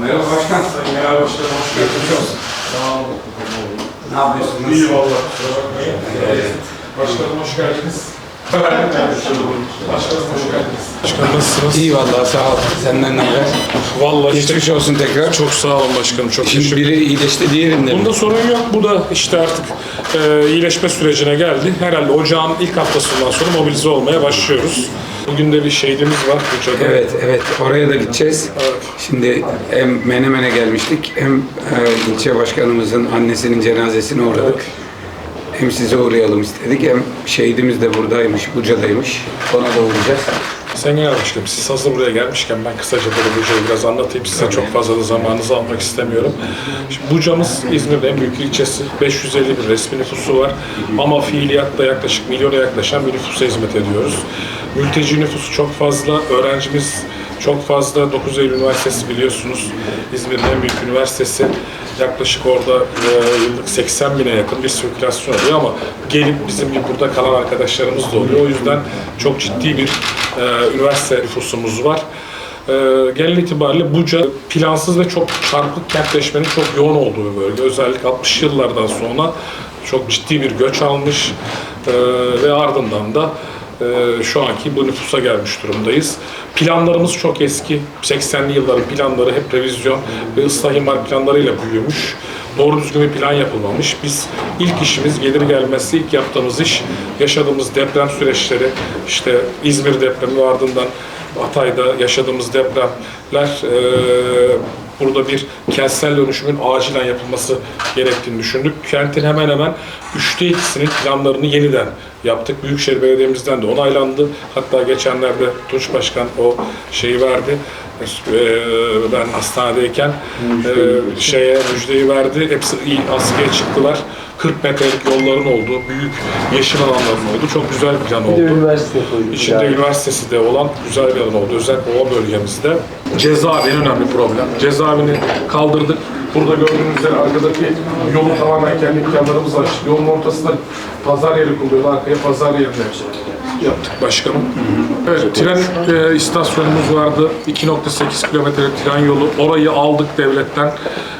Merhaba başkan. Genel Başkanım hoş geldiniz. Sağ olun. Ne yapıyorsunuz? İyi valla. Başkanım hoş geldiniz. Başkanım hoş geldiniz. Başkanım nasılsınız? İyi vallahi sağ ol. Senden ne haber? Vallahi işte Geçmiş olsun tekrar. çok sağ olun başkanım. Çok Şimdi teşekkür biri iyileşti diğerinde mi? Bunda sorun yok. Bu da işte artık e, iyileşme sürecine geldi. Herhalde ocağın ilk haftasından sonra mobilize olmaya başlıyoruz. Bugün de bir şehidimiz var Buca'da. Evet, evet. Oraya da gideceğiz. Evet. Şimdi hem Menemen'e gelmiştik hem e, ilçe başkanımızın annesinin cenazesine uğradık. Hem size uğrayalım istedik hem şehidimiz de buradaymış, Buca'daymış. Ona da uğrayacağız. Sayın Başkanım, siz hazır buraya gelmişken ben kısaca böyle Buca'yı biraz anlatayım. Size çok fazla da zamanınızı almak istemiyorum. Şimdi Buca'mız İzmir'de en büyük ilçesi. 550 bin resmi nüfusu var. Ama fiiliyatta yaklaşık milyona yaklaşan bir nüfusa hizmet ediyoruz. Mülteci nüfusu çok fazla, öğrencimiz çok fazla. 9 Eylül Üniversitesi biliyorsunuz İzmir'in en büyük üniversitesi. Yaklaşık orada e, yıllık 80 bine yakın bir sirkülasyon oluyor ama gelip bizim bir burada kalan arkadaşlarımız da oluyor. O yüzden çok ciddi bir e, üniversite nüfusumuz var. E, genel itibariyle Buca plansız ve çok çarpık kentleşmenin çok yoğun olduğu bir bölge. Özellikle 60 yıllardan sonra çok ciddi bir göç almış e, ve ardından da e, şu anki bu nüfusa gelmiş durumdayız. Planlarımız çok eski. 80'li yılların planları hep revizyon ve ıslah imar planlarıyla büyümüş. Doğru düzgün bir plan yapılmamış. Biz ilk işimiz gelir gelmesi ilk yaptığımız iş yaşadığımız deprem süreçleri işte İzmir depremi ardından Hatay'da yaşadığımız depremler e, burada bir kentsel dönüşümün acilen yapılması gerektiğini düşündük. Kentin hemen hemen üçte ikisinin planlarını yeniden yaptık. Büyükşehir Belediye'mizden de onaylandı. Hatta geçenlerde Tunç Başkan o şeyi verdi. Ee, ben hastanedeyken e, şeye müjdeyi verdi. Hepsi iyi askıya çıktılar. 40 metrelik yolların olduğu, büyük yeşil alanların olduğu çok güzel bir plan oldu. üniversite koyduk. İçinde üniversitesi de olan güzel bir alan oldu. Özellikle o bölgemizde. Cezaevi en önemli problem. Cezaevini kaldırdık. Burada gördüğünüz üzere arkadaki yolu tamamen kendi imkanlarımızla açtık. Yolun ortasında pazar yeri kuruluyordu. Arkaya pazar yerini yaptık başkanım. Evet, tren e, istasyonumuz vardı. 2.8 kilometrelik tren yolu. Orayı aldık devletten.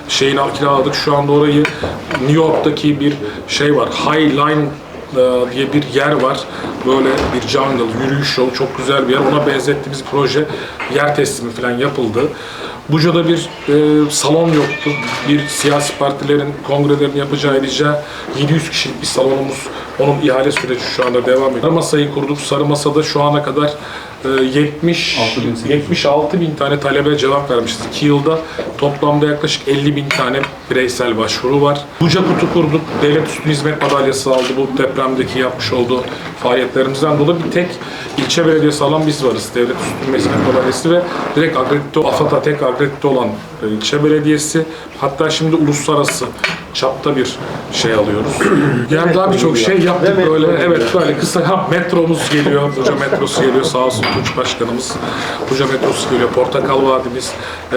Şeyini kiraladık. Şu anda orayı New York'taki bir şey var. High Line e, diye bir yer var. Böyle bir jungle, yürüyüş yolu çok güzel bir yer. Ona benzettiğimiz proje yer teslimi falan yapıldı. Buca'da bir e, salon yoktu. Bir siyasi partilerin kongrelerinin yapacağı edeceği 700 kişilik bir salonumuz. Onun ihale süreci şu anda devam ediyor. Sarı masayı kurduk. Sarı masada şu ana kadar 70 76 bin tane talebe cevap vermişiz. 2 yılda toplamda yaklaşık 50 bin tane bireysel başvuru var. Buca kutu kurduk. Devlet Üstün Hizmet Madalyası aldı bu depremdeki yapmış olduğu faaliyetlerimizden dolayı bir tek ilçe belediyesi alan biz varız. Devlet Üstün Hizmet Madalyası ve direkt akredite, AFAD'a tek akredite olan e, ilçe belediyesi. Hatta şimdi uluslararası çapta bir şey alıyoruz. Yani daha birçok şey yaptık böyle. Evet böyle kısa ha, metromuz geliyor. Buca metrosu geliyor sağ olsun Tunç Başkanımız. Buca metrosu geliyor. Portakal Vadimiz, e,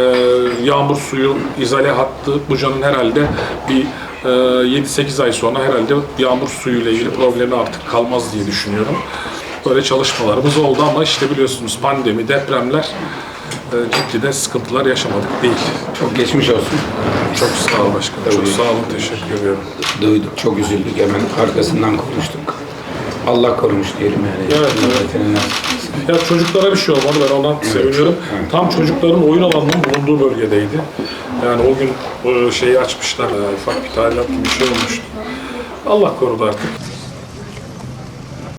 yağmur suyu, izale hattı. Buca'nın herhalde bir e, 7-8 ay sonra herhalde yağmur suyuyla ilgili problemi artık kalmaz diye düşünüyorum. Böyle çalışmalarımız oldu ama işte biliyorsunuz pandemi, depremler e, ciddi de sıkıntılar yaşamadık değil. Çok geçmiş olsun. Çok sağ ol başkanım. Çok Tabii. sağ olun. Teşekkür ediyorum. Duyduk, çok üzüldük. Hemen arkasından konuştuk. Allah korumuş diyelim yani. Evet, evet. Ya çocuklara bir şey olmadı ben ondan seviniyorum. evet. Tam çocukların oyun alanının bulunduğu bölgedeydi. Yani o gün o şeyi açmışlar, e, ufak bir tadilat gibi bir şey olmuştu. Allah korudu artık.